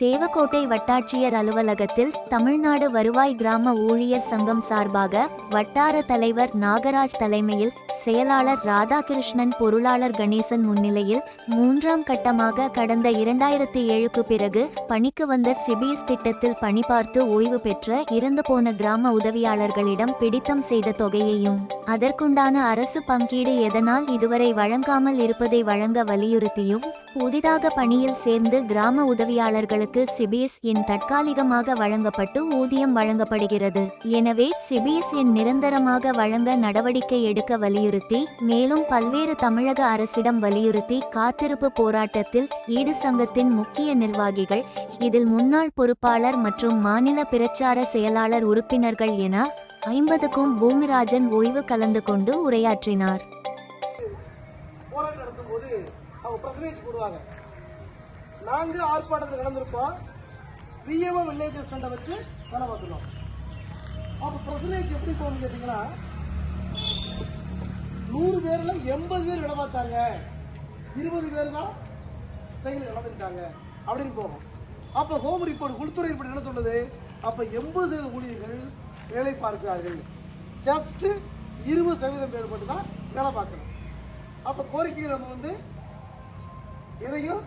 தேவக்கோட்டை வட்டாட்சியர் அலுவலகத்தில் தமிழ்நாடு வருவாய் கிராம ஊழியர் சங்கம் சார்பாக வட்டார தலைவர் நாகராஜ் தலைமையில் செயலாளர் ராதாகிருஷ்ணன் பொருளாளர் கணேசன் முன்னிலையில் மூன்றாம் கட்டமாக கடந்த இரண்டாயிரத்தி ஏழுக்கு பிறகு பணிக்கு வந்த சிபிஎஸ் திட்டத்தில் பணி பார்த்து ஓய்வு பெற்ற இறந்து போன கிராம உதவியாளர்களிடம் பிடித்தம் செய்த தொகையையும் அதற்குண்டான அரசு பங்கீடு எதனால் இதுவரை வழங்காமல் இருப்பதை வழங்க வலியுறுத்தியும் புதிதாக பணியில் சேர்ந்து கிராம உதவியாளர்களுக்கு சிபிஎஸ் என் தற்காலிகமாக வழங்கப்பட்டு ஊதியம் வழங்கப்படுகிறது. எனவே சிபிஎஸ் என் நிரந்தரமாக வழங்க நடவடிக்கை எடுக்க வலியுறுத்தி வலியுறுத்தி மேலும் பல்வேறு தமிழக அரசிடம் வலியுறுத்தி காத்திருப்பு போராட்டத்தில் ஈடு சங்கத்தின் முக்கிய நிர்வாகிகள் இதில் முன்னாள் பொறுப்பாளர் மற்றும் மாநில பிரச்சார செயலாளர் உறுப்பினர்கள் என ஐம்பதுக்கும் பூமிராஜன் ஓய்வு கலந்து கொண்டு உரையாற்றினார். போராட்டம் நடத்தும்போது அவங்க பிரசனேஜ் போடுவாங்க. நாங்க ஆர்ப்பாட்டத்தில் கலந்துருப்போம் விஏஓ வில்லேஜ் வச்சு வேலை பார்த்துட்டோம் அப்போ பிரசனேஜ் எப்படி போகணும்னு கேட்டீங்கன்னா நூறு பேர்ல எண்பது பேர் விட பார்த்தாங்க. இருபது பேர் தான் செயல் இழந்துட்டாங்க அப்படின்னு போகும். அப்போ ஹோம் ரிப்போர்ட் உள்துறை ரிப்போர்ட் என்ன சொல்லுது? அப்போ எண்பது சதவீத ஊழியர்கள் வேலை பார்க்கிறார்கள். ஜஸ்ட் இருபது சதவீதம் பேர் மட்டும் தான் வேலை பார்க்கணும். அப்போ கோரிக்கைகள் நம்ம வந்து எதையும்